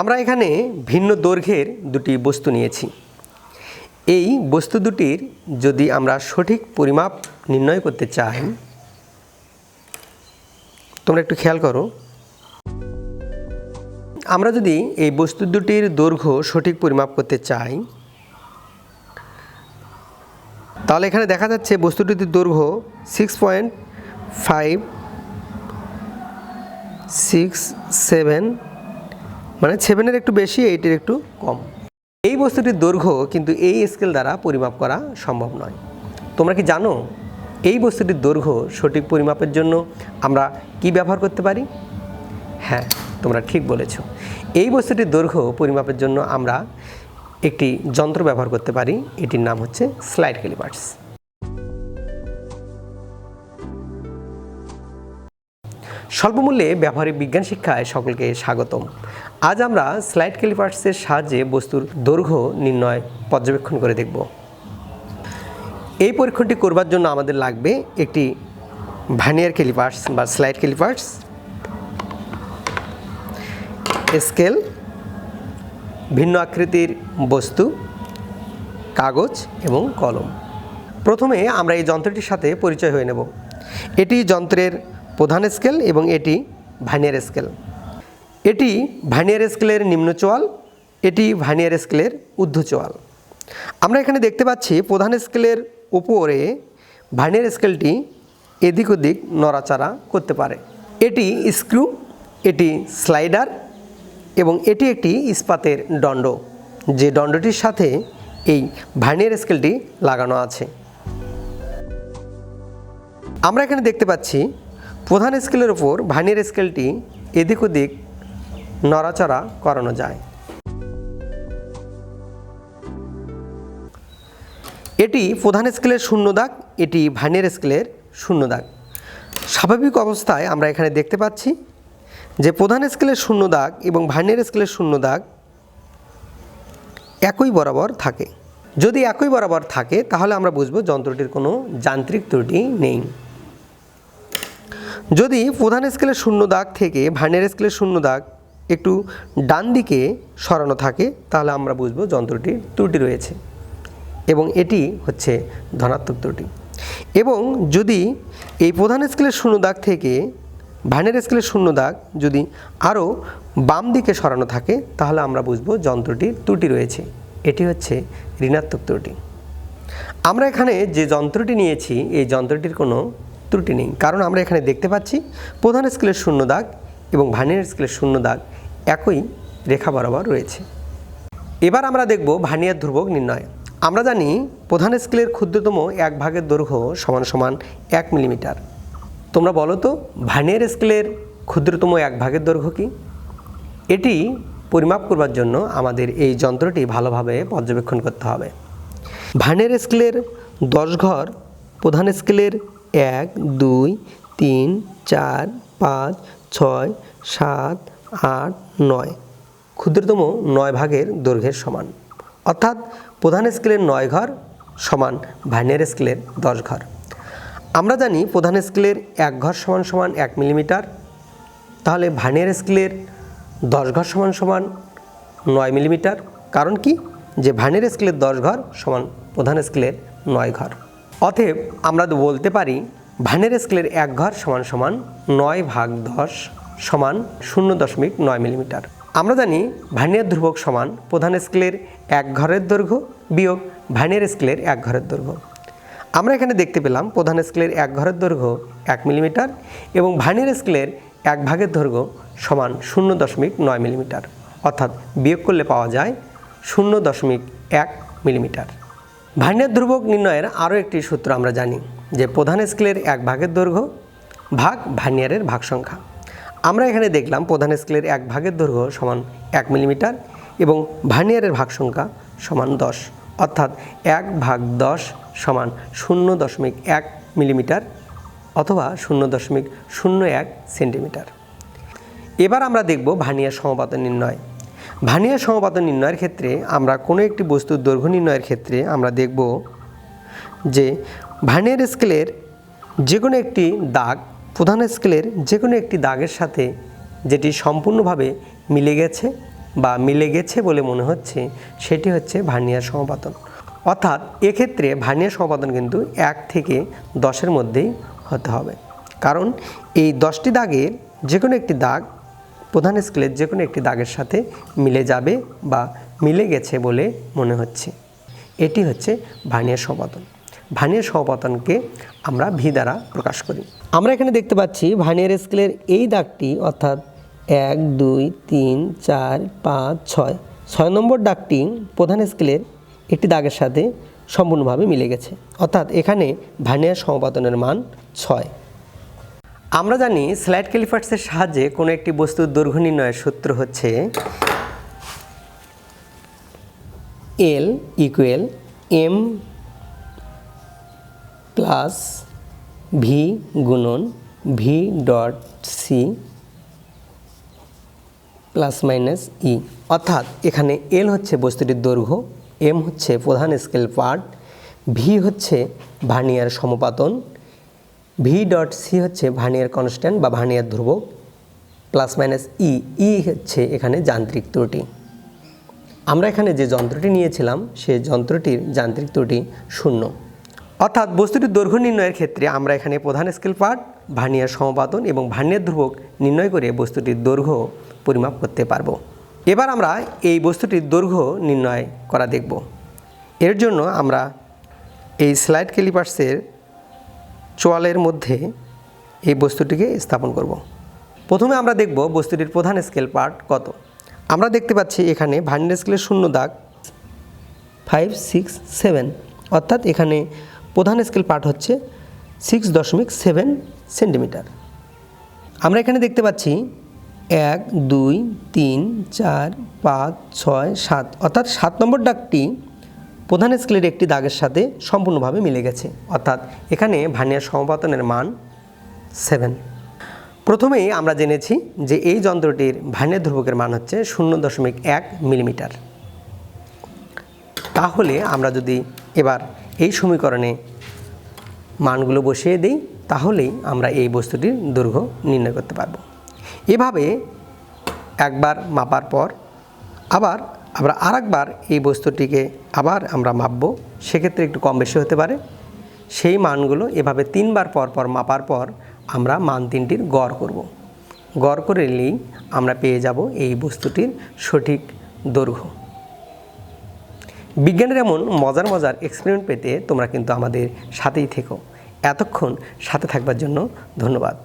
আমরা এখানে ভিন্ন দৈর্ঘ্যের দুটি বস্তু নিয়েছি। এই বস্তু দুটির যদি আমরা সঠিক পরিমাপ নির্ণয় করতে চাই, তোমরা একটু খেয়াল করো। আমরা যদি এই বস্তু দুটির দৈর্ঘ্য সঠিক পরিমাপ করতে চাই, তাহলে এখানে দেখা যাচ্ছে বস্তু দুটির দৈর্ঘ্য six point five six seven মানে সেভেনের একটু বেশি এইটের একটু কম। এই বস্তুটির দৈর্ঘ্য কিন্তু এই স্কেল দ্বারা পরিমাপ করা সম্ভব নয়। তোমরা কি জানো এই বস্তুটির দৈর্ঘ্য সঠিক পরিমাপের জন্য আমরা কি ব্যবহার করতে পারি? হ্যাঁ তোমরা ঠিক বলেছ। এই বস্তুটির দৈর্ঘ্য পরিমাপের জন্য আমরা একটি যন্ত্র ব্যবহার করতে পারি, এটির নাম হচ্ছে স্লাইড ক্যালিপার্স স্বল্পমূল্যে ব্যবহারিক বিজ্ঞান শিক্ষায় সকলকে স্বাগতম। আজ আমরা স্লাইড ক্যালিপার্সের সাহায্যে বস্তুর দৈর্ঘ্য নির্ণয় পর্যবেক্ষণ করে দেখব। এই পরীক্ষণটি করবার জন্য আমাদের লাগবে একটি ভানিয়ার ক্যালিপার্স বা স্লাইড ক্যালিপার্স, স্কেল, ভিন্ন আকৃতির বস্তু, কাগজ এবং কলম। প্রথমে আমরা এই যন্ত্রটির সাথে পরিচয় হয়ে নেব। এটি যন্ত্রের প্রধান স্কেল এবং এটি ভানিয়ার স্কেল। এটি ভানিয়ার স্কেলের নিম্ন চোয়াল, এটি ভানিয়ার স্কেলের ঊর্ধ্ব চোয়াল। আমরা এখানে দেখতে পাচ্ছি প্রধান স্কেলের উপরে ভানিয়ার স্কেলটি এদিক ওদিক নড়াচড়া করতে পারে। এটি স্ক্রু, এটি স্লাইডার এবং এটি একটি ইস্পাতের দণ্ড। যে দণ্ডটির সাথে এই ভার্নিয়ার স্কেলটি লাগানো আছে। আমরা এখানে দেখতে পাচ্ছি প্রধান স্কেলের ওপর ভার্নিয়ার স্কেলটি এদিক ওদিক নড়াচড়া করানো যায়। এটি প্রধান স্কেলের শূন্য দাগ এটি ভার্নিয়ার স্কেলের শূন্য দাগ স্বাভাবিক অবস্থায় আমরা এখানে দেখতে পাচ্ছি যে প্রধান স্কেলের শূন্য দাগ এবং ভার্নিয়ার স্কেলের শূন্য দাগ একই বরাবর থাকে। যদি একই বরাবর থাকে, তাহলে আমরা বুঝব যন্ত্রটির কোনো যান্ত্রিক ত্রুটি নেই। যদি প্রধান স্কেলের শূন্য দাগ থেকে ভার্নিয়ার স্কেলের শূন্য দাগ একটু ডান দিকে সরানো থাকে, তাহলে আমরা বুঝব যন্ত্রটির ত্রুটি রয়েছে এবং এটি হচ্ছে ধনাত্মক ত্রুটি। এবং যদি এই প্রধান স্কেলের শূন্য দাগ থেকে ভানের স্কেলের শূন্য দাগ যদি আরও বাম দিকে সরানো থাকে, তাহলে আমরা বুঝব যন্ত্রটির ত্রুটি রয়েছে। এটি হচ্ছে ঋণাত্মক ত্রুটি। আমরা এখানে যে যন্ত্রটি নিয়েছি, এই যন্ত্রটির কোনো ত্রুটি নেই। কারণ আমরা এখানে দেখতে পাচ্ছি প্রধান স্কেলের শূন্য দাগ এবং ভানিয়ার স্কেলের শূন্য দাগ একই রেখা বরাবর রয়েছে। এবার আমরা দেখব ভানিয়ার ধ্রুবক নির্ণয়। আমরা জানি প্রধান স্কেলের ক্ষুদ্রতম এক ভাগের দৈর্ঘ্য সমান সমান এক মিলিমিটার। তোমরা বলো তো ভানিয়ার স্কেলের ক্ষুদ্রতম এক ভাগের দৈর্ঘ্য কি? এটি পরিমাপ করবার জন্য আমাদের এই যন্ত্রটি ভালোভাবে পর্যবেক্ষণ করতে হবে। ভানিয়ার স্কেলের দশ ঘর প্রধান স্কেলের এক, দুই, তিন, চার, পাঁচ, ছয়, সাত, আট, নয়। ক্ষুদ্রতম নয় ভাগের দৈর্ঘ্যের সমান। অর্থাৎ প্রধান স্কেলের নয় ঘর সমান ভাইনের স্কেলের দশ ঘর। আমরা জানি প্রধান স্কেলের এক ঘর সমান সমান এক মিলিমিটার। তাহলে ভাইনের স্কেলের দশ ঘর সমান সমান নয় মিলিমিটার। কারণ কি? যে ভাইনের স্কেলের দশ ঘর সমান প্রধান স্কেলের নয় ঘর। অতএব আমরা বলতে পারি ভাইনের স্কেলের এক ঘর সমান সমান নয় ভাগ দশ সমান শূন্য দশমিক নয় মিলিমিটার আমরা জানি ভার্নিয়ার ধ্রুবক সমান প্রধান স্কেলের এক ঘরের দৈর্ঘ্য বিয়োগ ভার্নিয়ার স্কেলের এক ঘরের দৈর্ঘ্য। আমরা এখানে দেখতে পেলাম প্রধান স্কেলের এক ঘরের দৈর্ঘ্য এক মিলিমিটার এবং ভার্নিয়ার স্কেলের এক ভাগের দৈর্ঘ্য সমান শূন্য দশমিক নয় মিলিমিটার অর্থাৎ বিয়োগ করলে পাওয়া যায় শূন্য দশমিক এক মিলিমিটার ভার্নিয়ার ধ্রুবক নির্ণয়ের আরও একটি সূত্র আমরা জানি, যে প্রধান স্কেলের এক ভাগের দৈর্ঘ্য ভাগ ভার্নিয়ারের ভাগ সংখ্যা আমরা এখানে দেখলাম প্রধান স্কেলের এক ভাগের দৈর্ঘ্য সমান এক মিলিমিটার এবং ভার্নিয়ারের ভাগ সংখ্যা সমান দশ, অর্থাৎ এক ভাগ দশ সমান শূন্য দশমিক এক মিলিমিটার অথবা শূন্য দশমিক শূন্য এক সেন্টিমিটার। এবার আমরা দেখব ভানিয়ার সমপাত নির্ণয়। ভানিয়ার সমপাত নির্ণয়ের ক্ষেত্রে আমরা কোনো একটি বস্তুর দৈর্ঘ্য নির্ণয়ের ক্ষেত্রে আমরা দেখব যে ভার্নিয়ার স্কেলের যে কোনো একটি দাগ, প্রধান স্কেলের যে কোনো একটি দাগের সাথে যেটি সম্পূর্ণভাবে মিলে গেছে বা মিলে গেছে বলে মনে হচ্ছে, সেটি হচ্ছে ভার্নিয়ার সমাপতন অর্থাৎ এক্ষেত্রে ভার্নিয়ার সমাপতন কিন্তু এক থেকে দশের মধ্যেই হতে হবে। কারণ এই দশটি দাগের যে কোনো একটি দাগ প্রধান স্কেলের যে কোনো একটি দাগের সাথে মিলে যাবে বা মিলে গেছে বলে মনে হচ্ছে। এটি হচ্ছে ভার্নিয়ার সমাপতন ভার্নিয়ার সমাপতনকে আমরা ভি দ্বারা প্রকাশ করি। আমরা এখানে দেখতে পাচ্ছি ভার্নিয়ার স্কেলের এই দাগটি অর্থাৎ এক, দুই, তিন, চার, পাঁচ, ছয় ছয় নম্বর দাগটি প্রধান স্কেলের একটি দাগের সাথে সম্পূর্ণভাবে মিলে গেছে। অর্থাৎ এখানে ভার্নিয়ার সমাপতনের মান ছয়। আমরা জানি স্লাইড ক্যালিপার্সের সাহায্যে কোনো একটি বস্তুর দৈর্ঘ্য নির্ণয়ের সূত্র হচ্ছে L equal M plus V গুণন V dot C plus minus E অর্থাৎ এখানে এল হচ্ছে বস্তুটির দৈর্ঘ্য এম হচ্ছে প্রধান স্কেল পার্ট ভি হচ্ছে ভার্নিয়ার সমপাতন ভি ডট সি হচ্ছে ভার্নিয়ার কনস্ট্যান্ট বা ভার্নিয়ার ধ্রুবক প্লাস মাইনাস ই ই হচ্ছে এখানে যান্ত্রিক ত্রুটি। আমরা এখানে যে যন্ত্রটি নিয়েছিলাম, সেই যন্ত্রটির যান্ত্রিক ত্রুটি শূন্য। অর্থাৎ বস্তুটির দৈর্ঘ্য নির্ণয়ের ক্ষেত্রে আমরা এখানে প্রধান স্কেল পার্ট ভার্নিয়ার সমপাতন এবং ভার্নিয়ার ধ্রুবক নির্ণয় করে বস্তুটির দৈর্ঘ্য পরিমাপ করতে পারব। এবার আমরা এই বস্তুটির দৈর্ঘ্য নির্ণয় করা দেখব। এর জন্য আমরা এই স্লাইড ক্যালিপার্সের চোয়ালের মধ্যে এই বস্তুটিকে স্থাপন করব। প্রথমে আমরা দেখব বস্তুটির প্রধান স্কেল পার্ট কত। আমরা দেখতে পাচ্ছি এখানে ভার্নিয়ার স্কেলের শূন্য দাগ ফাইভ সিক্স সেভেন অর্থাৎ এখানে প্রধান স্কেল পার্ট হচ্ছে সিক্স দশমিক সেভেন সেন্টিমিটার আমরা এখানে দেখতে পাচ্ছি এক, দুই, তিন, চার, পাঁচ, ছয়, সাত। অর্থাৎ সাত নম্বর দাগটি প্রধান স্কেলের একটি দাগের সাথে সম্পূর্ণভাবে মিলে গেছে। অর্থাৎ এখানে ভার্নিয়ার সমপাতনের মান সেভেন প্রথমেই আমরা জেনেছি যে এই যন্ত্রটির ভার্নিয়ার ধ্রুবকের মান হচ্ছে শূন্য দশমিক এক মিলিমিটার। তাহলে আমরা যদি এবার এই সমীকরণে মানগুলো বসিয়ে দিই, তাহলেই আমরা এই বস্তুটির দৈর্ঘ্য নির্ণয় করতে পারব। এভাবে একবার মাপার পর আবার আমরা আরেকবার এই বস্তুটিকে আবার আমরা মাপবো। সেক্ষেত্রে একটু কম বেশি হতে পারে। সেই মানগুলো এভাবে তিনবার পর পর মাপার পর আমরা মান তিনটির গড় করব। গড় করে নিলেই আমরা পেয়ে যাব এই বস্তুটির সঠিক দৈর্ঘ্য। বিজ্ঞানের এমন মজার মজার এক্সপেরিমেন্ট পেতে তোমরা কিন্তু আমাদের সাথেই থেকো। এতক্ষণ সাথে থাকবার জন্য ধন্যবাদ।